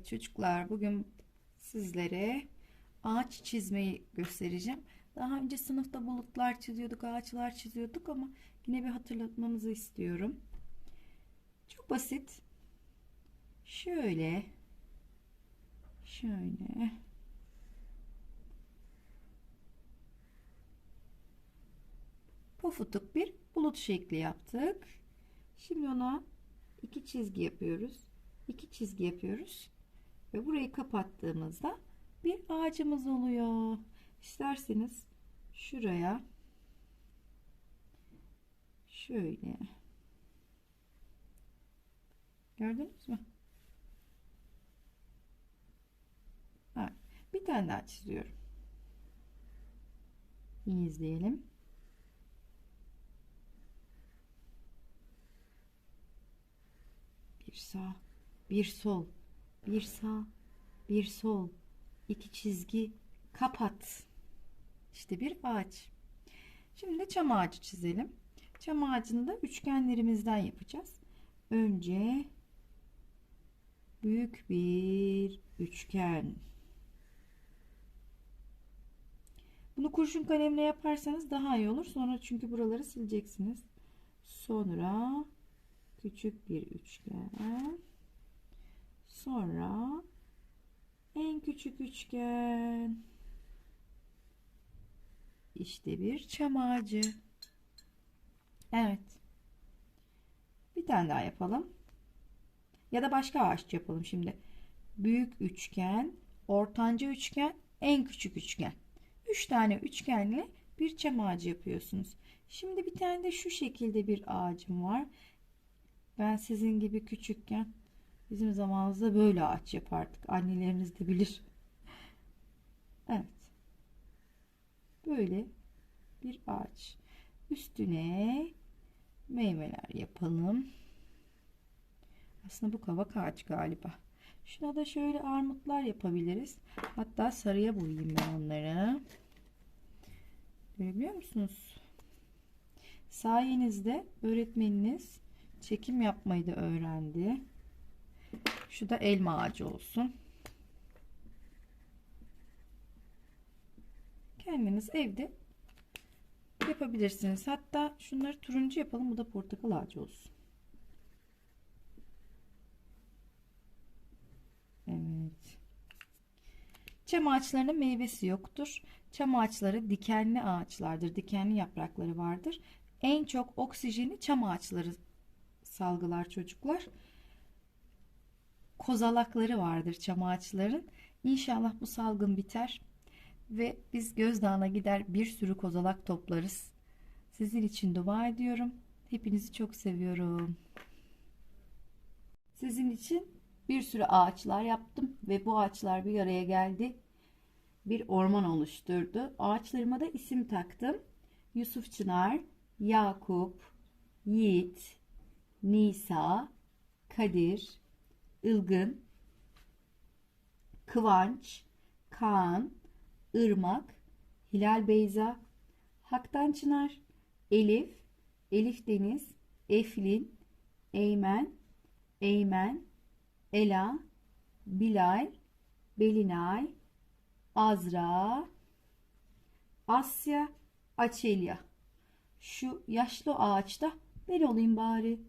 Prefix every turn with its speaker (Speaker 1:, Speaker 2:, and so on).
Speaker 1: Evet çocuklar bugün sizlere ağaç çizmeyi göstereceğim. Daha önce sınıfta bulutlar çiziyorduk, ağaçlar çiziyorduk ama yine bir hatırlatmamızı istiyorum. Çok basit. Şöyle şöyle pofuduk bir bulut şekli yaptık. Şimdi ona iki çizgi yapıyoruz. İki çizgi yapıyoruz. Ve burayı kapattığımızda bir ağacımız oluyor. İsterseniz şuraya şöyle gördünüz mü? Evet. Bir tane daha çiziyorum. İyi izleyelim. Bir sağ, bir sol, bir sağ, bir sol, iki çizgi, kapat. İşte bir ağaç. Şimdi çam ağacı çizelim. Çam ağacını da üçgenlerimizden yapacağız. Önce büyük bir üçgen. Bunu kurşun kalemle yaparsanız daha iyi olur. Sonra çünkü buraları sileceksiniz. Sonra küçük bir üçgen. Sonra en küçük üçgen. İşte bir çam ağacı. Evet. Bir tane daha yapalım. Ya da başka ağaç yapalım şimdi. Büyük üçgen, ortanca üçgen, en küçük üçgen. Üç tane üçgenle bir çam ağacı yapıyorsunuz. Şimdi bir tane de şu şekilde bir ağacım var. Ben sizin gibi küçükken bizim zamanımızda böyle ağaç yapardık. Anneleriniz de bilir. Evet. Böyle bir ağaç. Üstüne meyveler yapalım. Aslında bu kavak ağaç galiba. Şuna da şöyle armutlar yapabiliriz. Hatta sarıya boyayayım ben onları. Görebiliyor musunuz? Sayenizde öğretmeniniz çekim yapmayı da öğrendi. Şu da elma ağacı olsun. Kendiniz evde yapabilirsiniz. Hatta şunları turuncu yapalım. Bu da portakal ağacı olsun. Evet. Çam ağaçlarının meyvesi yoktur. Çam ağaçları dikenli ağaçlardır. Dikenli yaprakları vardır. En çok oksijeni çam ağaçları salgılar çocuklar. Kozalakları vardır çam ağaçların. İnşallah bu salgın biter ve biz Gözdağ'ına gider bir sürü kozalak toplarız. Sizin için dua ediyorum. Hepinizi çok seviyorum. Sizin için bir sürü ağaçlar yaptım ve bu ağaçlar bir araya geldi. Bir orman oluşturdu. Ağaçlarıma da isim taktım. Yusuf Çınar, Yakup, Yiğit, Nisa, Kadir, Ilgın, Kıvanç, Kaan, Irmak, Hilal Beyza, Haktan Çınar, Elif, Elif Deniz, Eflin, Eymen, Eymen, Ela, Bilal, Belinay, Azra, Asya, Açelya. Şu yaşlı ağaçta ben olayım bari.